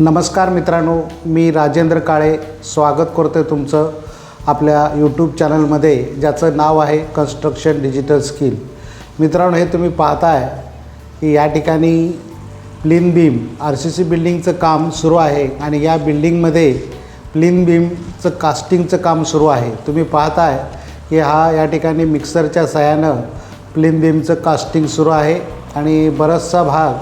नमस्कार मित्रांनो मी राजेंद्र काळे स्वागत करतो आहे तुमचं आपल्या यूट्यूब चॅनलमध्ये ज्याचं नाव आहे कन्स्ट्रक्शन डिजिटल स्किल मित्रांनो हे तुम्ही पाहताय की या ठिकाणी plinth beam R C C बिल्डिंगचं काम सुरू आहे आणि या बिल्डिंगमध्ये प्लिन बीमचं कास्टिंगचं काम सुरू आहे. तुम्ही पाहताय की हा या ठिकाणी मिक्सरच्या सहाय्यानं प्लिन बीमचं कास्टिंग सुरू आहे आणि बराचसा भाग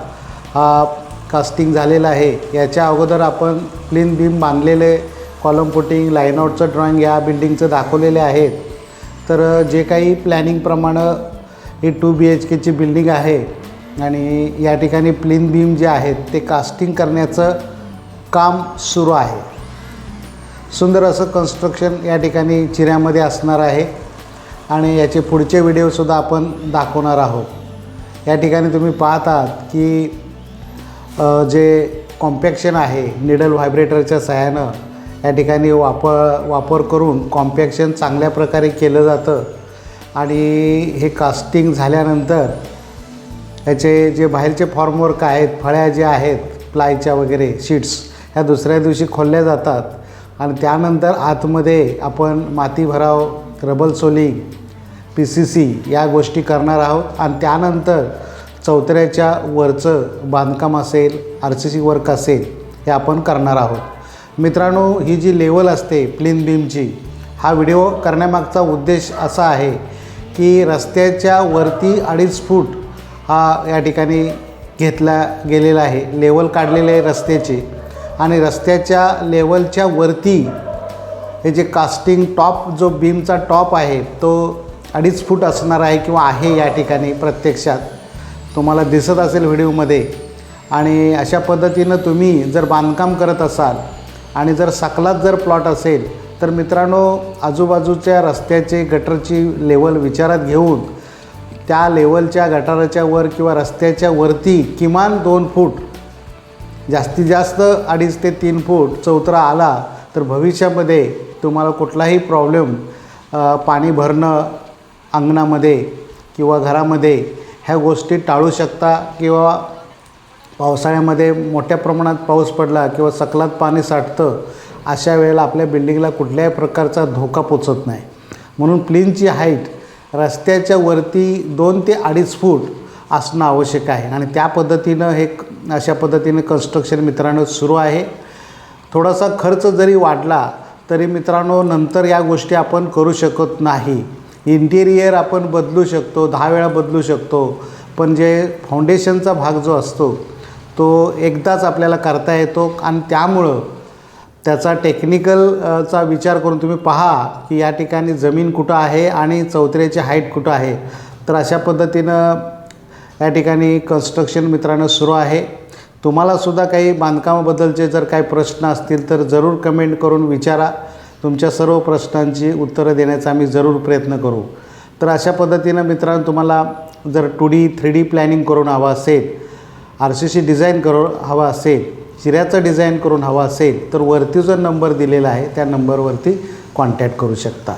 हा कास्टिंग झालेलं आहे. याच्या अगोदर आपण प्लिन बीम बांधलेले कॉलम पुटिंग लाईनआउटचं ड्रॉईंग ड्रॉइंग या बिल्डिंगचं दाखवलेले आहेत. तर जे काही प्लॅनिंगप्रमाणे ही टू बी एच केची बिल्डिंग आहे आणि या ठिकाणी प्लिन बीम जे आहेत ते कास्टिंग करण्याचं काम सुरू आहे. सुंदर असं कन्स्ट्रक्शन या ठिकाणी चिऱ्यामध्ये असणार आहे आणि याचे पुढचे व्हिडिओसुद्धा आपण दाखवणार आहोत. या ठिकाणी तुम्ही पाहतात आहात की जे कॉम्पॅक्शन आहे निडल व्हायब्रेटरच्या सहाय्यानं या ठिकाणी वापर वापर करून कॉम्पॅक्शन चांगल्या प्रकारे केलं जातं. आणि हे कास्टिंग झाल्यानंतर याचे जे बाहेरचे फॉर्मवर्क आहेत फळ्या ज्या आहेत प्लायच्या वगैरे शीट्स ह्या दुसऱ्या दिवशी खोलल्या जातात. आणि त्यानंतर आतमध्ये आपण माती भराव rubble soling P C C या गोष्टी करणार आहोत. आणि त्यानंतर चौतऱ्याच्या वरचं बांधकाम असेल आर सी सी वर्क असेल हे आपण करणार आहोत. मित्रांनो ही जी लेवल असते प्लिन बीमची हा व्हिडिओ करण्यामागचा उद्देश असा आहे की रस्त्याच्या वरती अडीच फूट हा या ठिकाणी घेतला गेलेला आहे लेवल काढलेले आहे रस्त्याचे. आणि रस्त्याच्या लेवलच्या वरती हे जे कास्टिंग टॉप जो बीमचा टॉप आहे तो अडीच फूट असणार आहे किंवा आहे या ठिकाणी प्रत्यक्षात. तुम्हाला दिसत असेल व्हिडिओमध्ये. आणि अशा पद्धतीनं तुम्ही जर बांधकाम करत असाल आणि जर सकलात जर प्लॉट असेल तर मित्रांनो आजूबाजूच्या रस्त्याचे गटरची लेवल विचारात घेऊन त्या लेवलच्या गटाराच्या वर किंवा रस्त्याच्या वरती किमान दोन फूट जास्तीत जास्त अडीच ते तीन फूट चौतरा आला तर भविष्यामध्ये तुम्हाला कुठलाही प्रॉब्लेम पाणी भरणं अंगणामध्ये किंवा घरामध्ये ह्या गोष्टी टाळू शकता किंवा पावसाळ्यामध्ये मोठ्या प्रमाणात पाऊस पडला किंवा सकलात पाणी साठतं अशा वेळेला आपल्या बिल्डिंगला कुठल्याही प्रकारचा धोका पोचत नाही. म्हणून प्लीनची हाईट रस्त्याच्या वरती दोन ते अडीच फूट असणं आवश्यक आहे. आणि त्या पद्धतीनं हे अशा पद्धतीने कन्स्ट्रक्शन मित्रांनो सुरू आहे. थोडासा खर्च जरी वाढला तरी मित्रांनो नंतर या गोष्टी आपण करू शकत नाही. इंटिरियर आपण बदलू शकतो दहा वेळा बदलू शकतो. पण जे फाउंडेशनचा भाग जो असतो तो एकदाच आपल्याला करता येतो आणि त्यामुळं त्याचा टेक्निकलचा विचार करून तुम्ही पहा की या ठिकाणी जमीन कुठं आहे आणि चौतऱ्याची हाईट कुठं आहे. तर अशा पद्धतीनं या ठिकाणी कन्स्ट्रक्शन मित्रांनो सुरू आहे. तुम्हालासुद्धा काही बांधकामाबद्दलचे जर काही प्रश्न असतील तर जरूर कमेंट करून विचारा. तुमच्या सर्व प्रश्नांची उत्तरं देण्याचा आम्ही जरूर प्रयत्न करू. तर अशा पद्धतीनं मित्रांनो तुम्हाला जर two D three D planning करून हवं असेल आर सी सी डिझाईन करून हवा असेल चिऱ्याचं डिझाईन करून हवा असेल तर वरती जो नंबर दिलेला आहे त्या नंबरवरती कॉन्टॅक्ट करू शकता.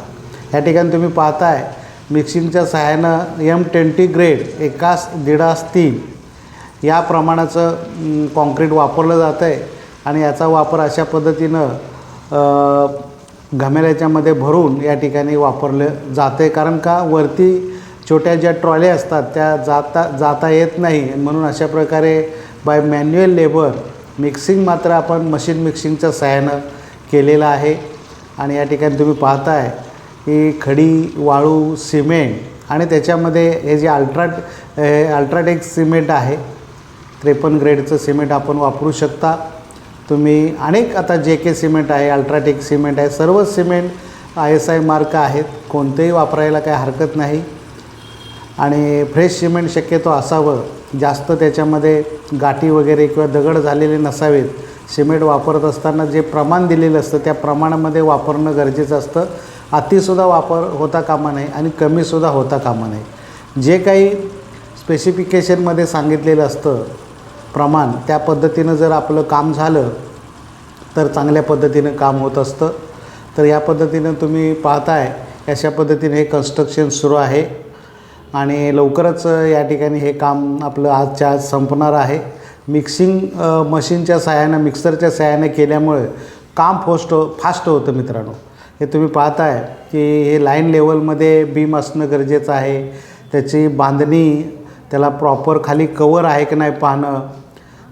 या ठिकाणी तुम्ही पाहताय मिक्सिंगच्या सहाय्यानं एम ट्वेंटी ग्रेड एकास दीडास तीन या प्रमाणाचं कॉन्क्रीट वापरलं जातं आहे आणि याचा वापर अशा पद्धतीनं घमेल्याच्यामध्ये भरून या ठिकाणी वापरलं जातं आहे कारण का वरती छोट्या ज्या ट्रॉल्या असतात त्या जाता जाता येत नाही. म्हणून अशा प्रकारे बाय मॅन्युअल लेबर मिक्सिंग मात्र आपण मशीन मिक्सिंगच्या सहाय्यानं केलेलं आहे. आणि या ठिकाणी तुम्ही पाहताय की खडी वाळू सिमेंट आणि त्याच्यामध्ये हे जे अल्ट्रा अल्ट्राटेक सिमेंट आहे त्रेपन्न ग्रेडचं सिमेंट आपण वापरू शकता. तुम्ही अनेक आता जे के सिमेंट आहे अल्ट्राटेक सिमेंट आहे सर्व cement I S I mark आहेत. कोणतेही वापरायला काही हरकत नाही. आणि फ्रेश सिमेंट शक्यतो असावं. जास्त त्याच्यामध्ये गाठी वगैरे किंवा दगड झालेले नसावेत. सिमेंट वापरत असताना जे प्रमाण दिलेलं असतं त्या प्रमाणामध्ये वापरणं गरजेचं असतं. अतिसुद्धा वापर होता कामा नये आणि कमीसुद्धा होता कामा नये. जे काही स्पेसिफिकेशनमध्ये सांगितलेलं असतं प्रमाण त्या पद्धतीनं जर आपलं काम झालं तर चांगल्या पद्धतीनं काम होत असतं. तर या पद्धतीनं तुम्ही पाहताय अशा पद्धतीने हे कन्स्ट्रक्शन सुरू आहे. आणि लवकरच या ठिकाणी हे काम आपलं आजच्या आज संपणार आहे. मिक्सिंग मशीनच्या सहाय्यानं मिक्सरच्या सहाय्याने केल्यामुळे काम फोस्ट फास्ट होतं मित्रांनो. हे तुम्ही पाहताय की हे लाईन लेवलमध्ये बीम असणं गरजेचं आहे. त्याची बांधणी त्याला प्रॉपर खाली कवर आहे की नाही पाहणं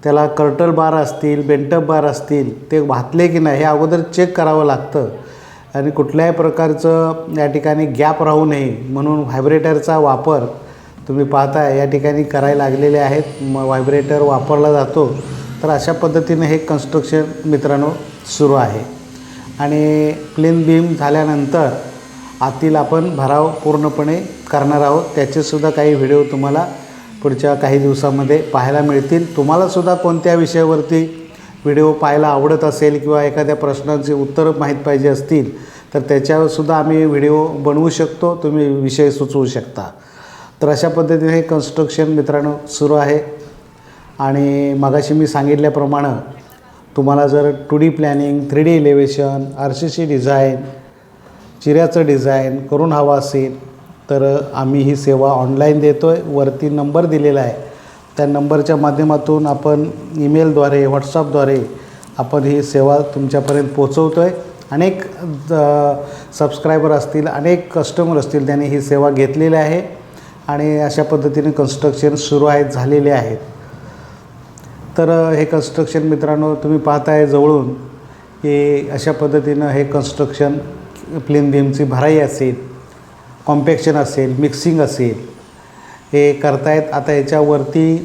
त्याला कर्टल बार असतील बेंटअप बार असतील ते घातले की नाही हे अगोदर चेक करावं लागतं. आणि कुठल्याही प्रकारचं या ठिकाणी गॅप राहू नये म्हणून व्हायब्रेटरचा वापर तुम्ही पाहताय या ठिकाणी करायला लागलेले आहेत. म व्हायब्रेटर वापरला जातो. तर अशा पद्धतीने हे कन्स्ट्रक्शन मित्रांनो सुरू आहे. आणि प्लेन बीम झाल्यानंतर आतील आपण भराव पूर्णपणे करणार आहोत. त्याचेसुद्धा काही व्हिडिओ तुम्हाला पुढच्या काही दिवसामध्ये पाहायला मिळतील. तुम्हालासुद्धा कोणत्या विषयावरती व्हिडिओ पाहायला आवडत असेल किंवा एखाद्या प्रश्नांची उत्तरं माहीत पाहिजे असतील तर त्याच्यावरसुद्धा आम्ही व्हिडिओ बनवू शकतो. तुम्ही विषय सुचवू शकता. तर अशा पद्धतीने हे कन्स्ट्रक्शन मित्रांनो सुरू आहे. आणि मगाशी मी सांगितल्याप्रमाणे तुम्हाला जर two D planning three D elevation R C C design चिऱ्याचं design करून हवं असेल तर आम्ही ही सेवा ऑनलाईन देतो आहे वरती नंबर दिलेला आहे. त्या नंबरच्या माध्यमातून आपण ईमेलद्वारे व्हॉट्सअपद्वारे आपण ही सेवा तुमच्यापर्यंत पोचवतो आहे अनेक सबस्क्रायबर असतील अनेक कस्टमर असतील त्यांनी ही सेवा घेतलेली आहे आणि अशा पद्धतीने कन्स्ट्रक्शन सुरू आहेत झालेले आहेत तर हे कन्स्ट्रक्शन मित्रांनो तुम्ही पाहताय जवळून की अशा पद्धतीनं हे कन्स्ट्रक्शन प्लेन बीमची भराई असेल. कॉम्पॅक्शन असेल मिक्सिंग असेल हे करतायत. आता याच्यावरती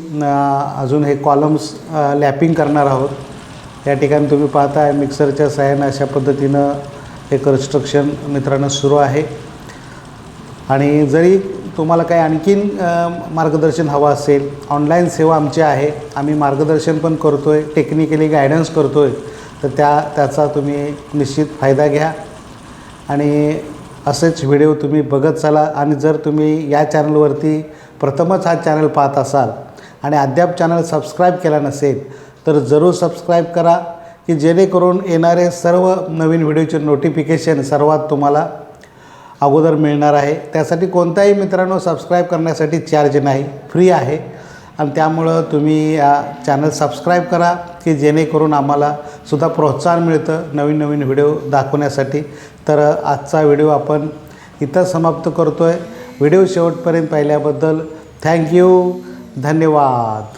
अजून हे कॉलम्स लॅपिंग करणार आहोत. या ठिकाणी तुम्ही पाहताय मिक्सरच्या सहाय्यानं अशा पद्धतीनं हे कन्स्ट्रक्शन मित्रांनो सुरू आहे. आणि जरी तुम्हाला काही आणखीन मार्गदर्शन हवं असेल ऑनलाईन सेवा आमची आहे. आम्ही मार्गदर्शन पण करतो आहे टेक्निकली गायडन्स करतो आहे तर त्या त्याचा तुम्ही निश्चित फायदा घ्या. आणि असेच व्हिडिओ तुम्ही बघत चला आणि जर तुम्ही या चॅनलवरती प्रथमच हा चॅनल पाहत असाल आणि अद्याप चॅनल सबस्क्राईब केला नसेल तर जरूर सबस्क्राईब करा की जेणेकरून येणारे सर्व नवीन व्हिडिओचे नोटिफिकेशन सर्वात तुम्हाला अगोदर मिळणार आहे. त्यासाठी कोणत्याही मित्रांनो सबस्क्राईब करण्यासाठी चार्ज नाही. फ्री आहे. आणि त्यामुळं तुम्ही या चॅनल सबस्क्राईब करा की जेणेकरून आम्हाला सुद्धा प्रोत्साहन मिळतं नवीन नवीन व्हिडिओ दाखवण्यासाठी. तर आजचा व्हिडिओ आपण इथं समाप्त करतो आहे व्हिडिओ शेवटपर्यंत पाहिल्याबद्दल थँक्यू धन्यवाद.